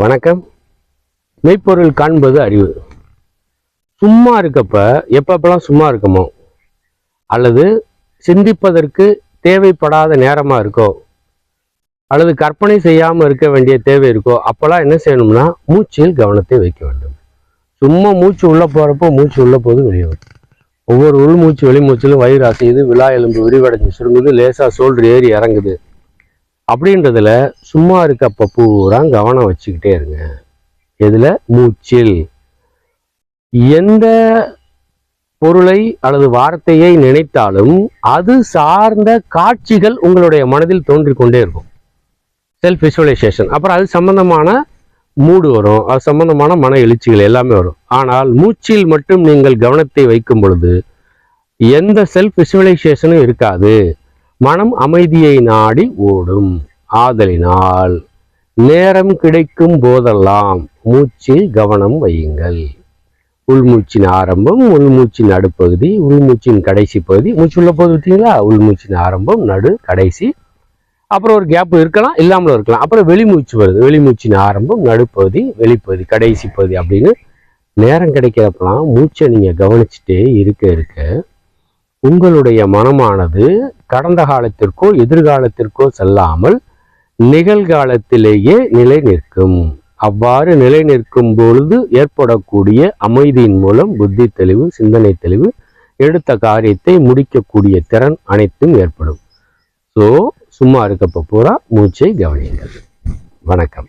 வணக்கம். மெய்ப்பொருள் காண்பது அறிவு. சும்மா இருக்கப்ப எப்பப்பெல்லாம் சும்மா இருக்குமோ அல்லது சிந்திப்பதற்கு தேவைப்படாத நேரமா இருக்கோ அல்லது கற்பனை செய்யாம இருக்க வேண்டிய தேவை இருக்கோ அப்பெல்லாம் என்ன செய்யணும்னா மூச்சில் கவனத்தை வைக்க வேண்டும். சும்மா மூச்சு உள்ள போறப்போ மூச்சு உள்ள போது வெளியே வரும். ஒவ்வொரு உள் மூச்சு வெளி மூச்சிலும் வயிறு அசையுது விழா எலும்பு விரிவடைஞ்சு சுருங்குது லேசா சோல்டர் ஏறி இறங்குது. அப்படின்றதுல சும்மா இருக்கப்ப பூரா கவனம் வச்சுக்கிட்டே இருங்க. எதுல? மூச்சில். எந்த பொருளை அல்லது வார்த்தையை நினைத்தாலும் அது சார்ந்த காட்சிகள் உங்களுடைய மனதில் தோன்றி கொண்டே இருக்கும். செல்ஃப் விசுவலைசேஷன் அப்புறம் அது சம்பந்தமான மூடு வரும். அது சம்பந்தமான மன எழுச்சிகள் எல்லாமே வரும். ஆனால் மூச்சில் மட்டும் நீங்கள் கவனத்தை வைக்கும் பொழுது எந்த செல்ஃப் விசுவலைசேஷனும் இருக்காது. மனம் அமைதியை நாடி ஓடும். ஆதலினால் நேரம் கிடைக்கும் போதெல்லாம் மூச்சில் கவனம் வையுங்கள். உள்மூச்சின் ஆரம்பம் உள்மூச்சின் நடுப்பகுதி உள்மூச்சின் கடைசி பகுதி. மூச்சு உள்ள போது விட்டீங்களா உள்மூச்சின் ஆரம்பம் நடு கடைசி. அப்புறம் ஒரு கேப் இருக்கலாம் இல்லாமலும் இருக்கலாம். அப்புறம் வெளிமூச்சு வருது. வெளிமூச்சின் ஆரம்பம் நடுப்பகுதி வெளிப்பகுதி கடைசி பகுதி அப்படின்னு நேரம் கிடைக்கிறப்பலாம் மூச்சை நீங்கள் கவனிச்சுட்டே இருக்க இருக்க உங்களுடைய மனமானது கடந்த காலத்திற்கோ எதிர்காலத்திற்கோ செல்லாமல் நிகழ்காலத்திலேயே நிலை நிற்கும் அவ்வாறு நிலை நிற்கும் பொழுது ஏற்படக்கூடிய அமைதியின் மூலம் புத்தி தெளிவு சிந்தனை தெளிவு எடுத்த காரியத்தை முடிக்கக்கூடிய திறன் அனைத்தும் ஏற்படும். ஸோ சும்மா இருக்கப்போ பூரா மூச்சை கவனியுங்கள். வணக்கம்.